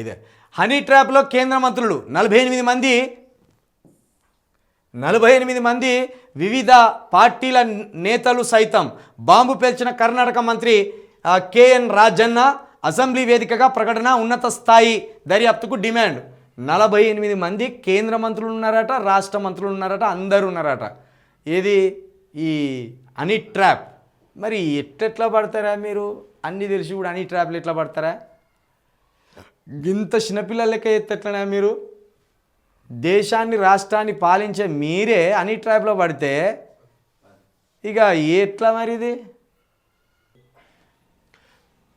ఇదే. హనీ ట్రాప్లో కేంద్ర మంత్రులు నలభై ఎనిమిది మంది నలభై ఎనిమిది మంది వివిధ పార్టీల నేతలు సైతం బాంబు పేల్చిన కర్ణాటక మంత్రి కేఎన్ రాజన్న అసెంబ్లీ వేదికగా ప్రకటన ఉన్నత స్థాయి దర్యాప్తుకు డిమాండ్. నలభై ఎనిమిది మంది కేంద్ర మంత్రులు ఉన్నారట రాష్ట్ర మంత్రులు ఉన్నారట అందరు ఉన్నారట. ఏది? ఈ అనీ ట్రాప్. మరి ఎట్లెట్లా పడతారా మీరు? అన్నీ తెలిసి కూడా అనీ ట్రాప్లు ఎట్లా పడతారా? ఇంత చిన్నపిల్లల లెక్క మీరు? దేశాన్ని రాష్ట్రాన్ని పాలించే మీరే అని ట్రాప్లో పడితే ఇక ఎట్లా మరిది?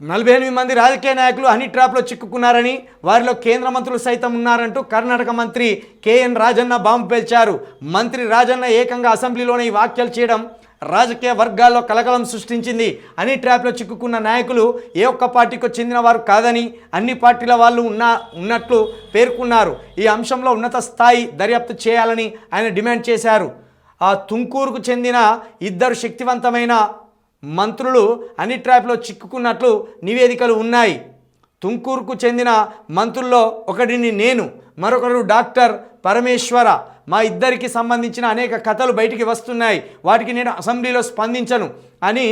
నలభై ఎనిమిది మంది రాజకీయ నాయకులు హనీ ట్రాప్లో చిక్కుకున్నారని వారిలో కేంద్ర మంత్రులు సైతం ఉన్నారంటూ కర్ణాటక మంత్రి కేఎన్ రాజన్న బాంబు పేల్చారు. మంత్రి రాజన్న ఏకంగా అసెంబ్లీలోనే ఈ వ్యాఖ్యలు చేయడం రాజకీయ వర్గాల్లో కలకలం సృష్టించింది. అన్ని ట్రాప్లో చిక్కుకున్న నాయకులు ఏ ఒక్క పార్టీకి చెందిన వారు కాదని అన్ని పార్టీల వాళ్ళు ఉన్న ఉన్నట్లు పేర్కొన్నారు. ఈ అంశంలో ఉన్నత స్థాయి దర్యాప్తు చేయాలని ఆయన డిమాండ్ చేశారు. ఆ తుంకూరుకు చెందిన ఇద్దరు శక్తివంతమైన మంత్రులు అన్ని ట్రాప్లో చిక్కుకున్నట్లు నివేదికలు ఉన్నాయి. తుంకూరుకు చెందిన మంత్రుల్లో ఒకడిని నేను మరొకరు డాక్టర్ పరమేశ్వర. మా ఇద్దరికి సంబంధించిన అనేక కథలు బయటికి వస్తున్నాయి. వాటికి నేను అసెంబ్లీలో స్పందించను అని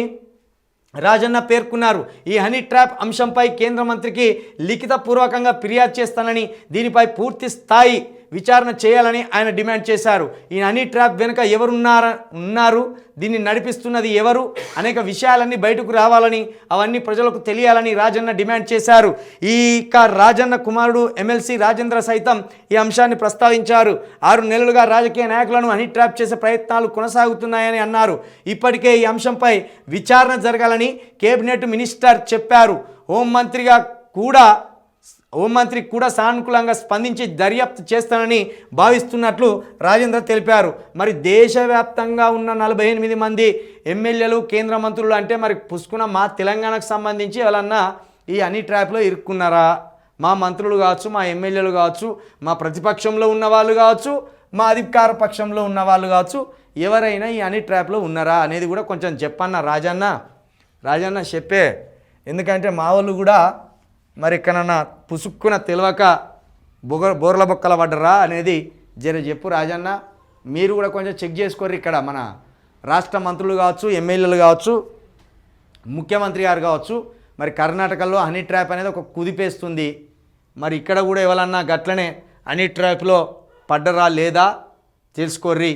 రాజన్న పేర్కొన్నారు. ఈ హనీ ట్రాప్ అంశంపై కేంద్ర మంత్రికి లిఖితపూర్వకంగా ఫిర్యాదు చేస్తానని దీనిపై పూర్తి స్థాయి విచారణ చేయాలని ఆయన డిమాండ్ చేశారు. ఈ హనీ ట్రాప్ వెనుక ఎవరున్నార ఉన్నారు? దీన్ని నడిపిస్తున్నది ఎవరు? అనేక విషయాలన్నీ బయటకు రావాలని అవన్నీ ప్రజలకు తెలియాలని రాజన్న డిమాండ్ చేశారు. ఈ రాజన్న కుమారుడు ఎమ్మెల్సీ రాజేంద్ర సైతం ఈ అంశాన్ని ప్రస్తావించారు. ఆరు నెలలుగా రాజకీయ నాయకులను హనీ ట్రాప్ చేసే ప్రయత్నాలు కొనసాగుతున్నాయని అన్నారు. ఇప్పటికే ఈ అంశంపై విచారణ జరగాలని కేబినెట్ మినిస్టర్ చెప్పారు. హోంమంత్రిగా కూడా హోంమంత్రి కూడా సానుకూలంగా స్పందించి దర్యాప్తు చేస్తానని భావిస్తున్నట్లు రాజేంద్ర తెలిపారు. మరి దేశవ్యాప్తంగా ఉన్న నలభై ఎనిమిది మంది ఎమ్మెల్యేలు కేంద్ర మంత్రులు అంటే మరి పుష్కున మా తెలంగాణకు సంబంధించి ఎవరన్నా ఈ అన్ని ట్రాప్లో ఇరుక్కున్నారా? మా మంత్రులు కావచ్చు మా ఎమ్మెల్యేలు కావచ్చు మా ప్రతిపక్షంలో ఉన్న వాళ్ళు కావచ్చు మా అధికార పక్షంలో ఉన్న వాళ్ళు కావచ్చు ఎవరైనా ఈ అన్ని ట్రాప్లో ఉన్నారా అనేది కూడా కొంచెం చెప్పన్న రాజన్న. రాజన్న చెప్పే. ఎందుకంటే మా వాళ్ళు కూడా మరి ఎక్కడన్నా పుసుక్కున తెలియక బొగ బోర్ల బొక్కల పడ్డరా అనేది జర చెప్పు రాజన్న. మీరు కూడా కొంచెం చెక్ చేసుకోర్రి ఇక్కడ మన రాష్ట్ర మంత్రులు కావచ్చు ఎమ్మెల్యేలు కావచ్చు ముఖ్యమంత్రి గారు కావచ్చు. మరి కర్ణాటకలో హనీ ట్రాప్ అనేది ఒక కుదిపేస్తుంది మరి ఇక్కడ కూడా ఎవరన్నా గట్లనే హనీ ట్రాప్లో పడ్డరా లేదా తెలుసుకోర్రి.